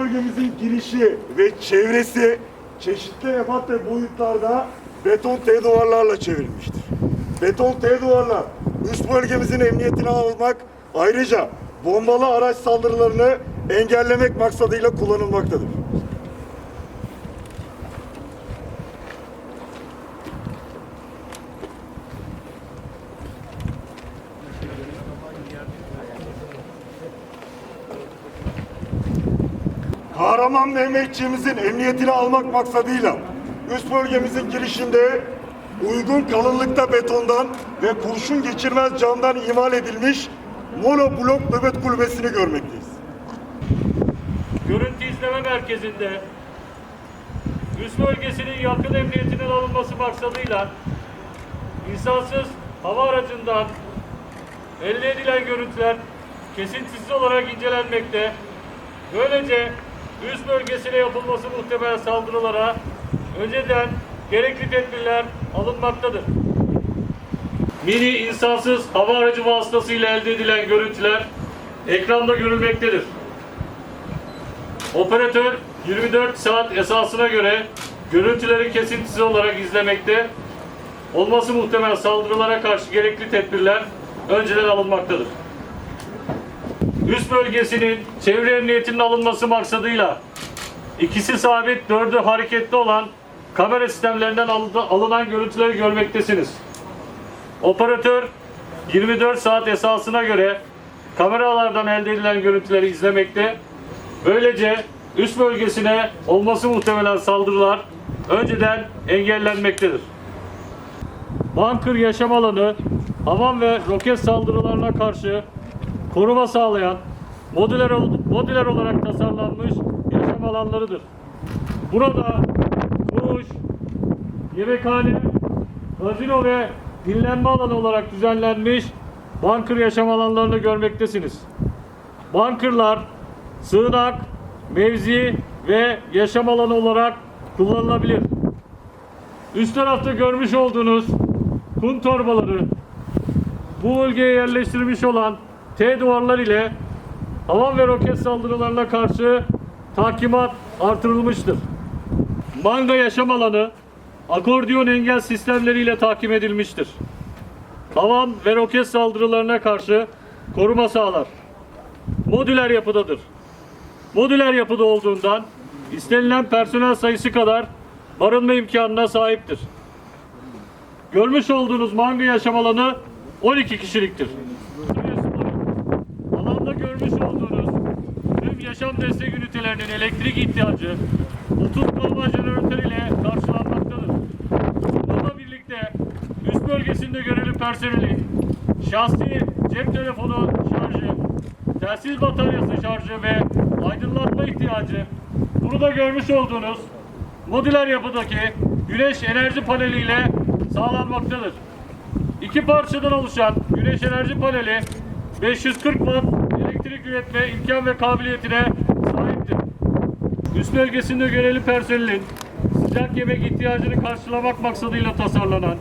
bölgemizin girişi ve çevresi çeşitli ebat ve boyutlarda beton T duvarlarla çevrilmiştir. Beton T duvarlar üst bölgemizin emniyetini almak ayrıca bombalı araç saldırılarını engellemek maksadıyla kullanılmaktadır. Kahraman Mehmetçiğimizin emniyetini almak maksadıyla üst bölgemizin girişinde uygun kalınlıkta betondan ve kurşun geçirmez camdan imal edilmiş monoblok nöbet kulübesini görmekteyiz. Görüntü izleme merkezinde üst bölgesinin yakın emniyetinin alınması maksadıyla insansız hava aracından elde edilen görüntüler kesintisiz olarak incelenmekte. Böylece üst bölgesine yapılması muhtemel saldırılara önceden gerekli tedbirler alınmaktadır. Mini insansız hava aracı vasıtasıyla elde edilen görüntüler ekranda görülmektedir. Operatör 24 saat esasına göre görüntüleri kesintisiz olarak izlemekte, olması muhtemel saldırılara karşı gerekli tedbirler önceden alınmaktadır. Üst bölgesinin çevre emniyetinin alınması maksadıyla ikisi sabit, dördü hareketli olan kamera sistemlerinden alınan görüntüleri görmektesiniz. Operatör 24 saat esasına göre kameralardan elde edilen görüntüleri izlemekte. Böylece üst bölgesine olması muhtemelen saldırılar önceden engellenmektedir. Bunker yaşam alanı havan ve roket saldırılarına karşı koruma sağlayan modüler, modüler olarak tasarlanmış yaşam alanlarıdır. Burada duş, yemekhane, gazino ve dinlenme alanı olarak düzenlenmiş bunker yaşam alanlarını görmektesiniz. Bunkerlar sığınak, mevzi ve yaşam alanı olarak kullanılabilir. Üst tarafta görmüş olduğunuz kum torbaları bu bölgeye yerleştirilmiş olan T duvarlar ile havan ve roket saldırılarına karşı takimat artırılmıştır. Manga yaşam alanı akordiyon engel sistemleriyle takip edilmiştir. Havan ve roket saldırılarına karşı koruma sağlar. Modüler yapıdadır. Modüler yapıda olduğundan istenilen personel sayısı kadar barınma imkanına sahiptir. Görmüş olduğunuz manga yaşam alanı 12 kişiliktir. Görmüş olduğunuz tüm yaşam destek ünitelerinin elektrik ihtiyacı 30 kW jeneratör ile karşılanmaktadır. Bununla birlikte üst bölgesinde görevli personelin şahsi cep telefonu şarjı, telsiz bataryası şarjı ve aydınlatma ihtiyacı burada görmüş olduğunuz modüler yapıdaki güneş enerji paneliyle sağlanmaktadır. İki parçadan oluşan güneş enerji paneli 540 watt elektrik üretme imkan ve kabiliyetine sahiptir. Üst bölgesinde görevli personelin sıcak yemek ihtiyacını karşılamak maksadıyla tasarlanan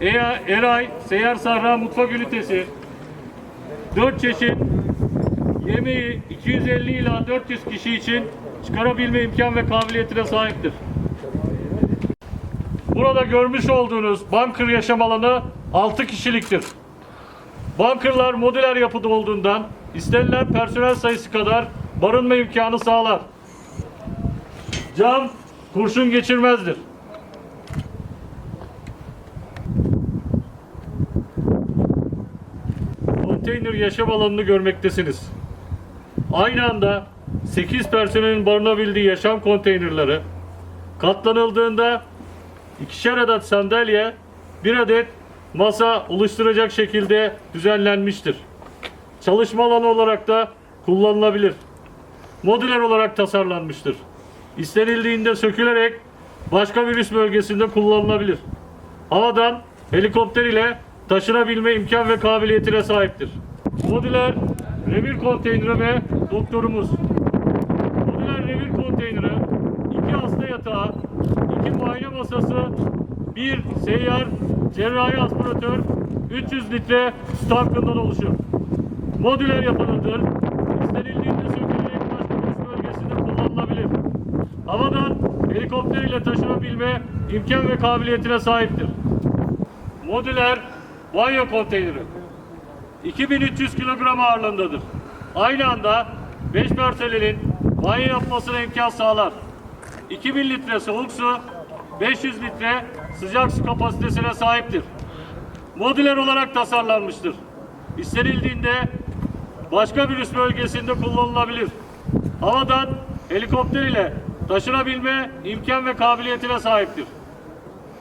EA, Eray Seyyar Sahra Mutfak Ünitesi 4 çeşit yemeği 250 ila 400 kişi için çıkarabilme imkan ve kabiliyetine sahiptir. Burada görmüş olduğunuz bunker yaşam alanı 6 kişiliktir. Bunkerlar modüler yapıda olduğundan istenilen personel sayısı kadar barınma imkanı sağlar. Cam kurşun geçirmezdir. Konteyner yaşam alanını görmektesiniz. Aynı anda 8 personelin barınabildiği yaşam konteynerleri katlanıldığında ikişer adet sandalye, bir adet masa oluşturacak şekilde düzenlenmiştir. Çalışma alanı olarak da kullanılabilir. Modüler olarak tasarlanmıştır. İstenildiğinde sökülerek başka bir üs bölgesinde kullanılabilir. Havadan helikopter ile taşınabilme imkan ve kabiliyetine sahiptir. Modüler revir konteyneri ve doktorumuz. Modüler revir konteyneri, iki hasta yatağı, iki muayene masası, bir seyyar cerrahi aspiratör, 300 litre su tankından oluşur. Modüler yapılıdır. İstenildiğinde sökülerek başka bir bölgesinde kullanılabilir. Havadan helikopter ile taşınabilme imkan ve kabiliyetine sahiptir. Modüler banyo konteyneri 2300 kilogram ağırlığındadır. Aynı anda 5 personelin banyo yapmasına imkan sağlar. 2000 litre soğuk su, 500 litre sıcak su kapasitesine sahiptir. Modüler olarak tasarlanmıştır. İstenildiğinde başka bir üs bölgesinde kullanılabilir. Havadan helikopter ile taşınabilme imkan ve kabiliyetine sahiptir.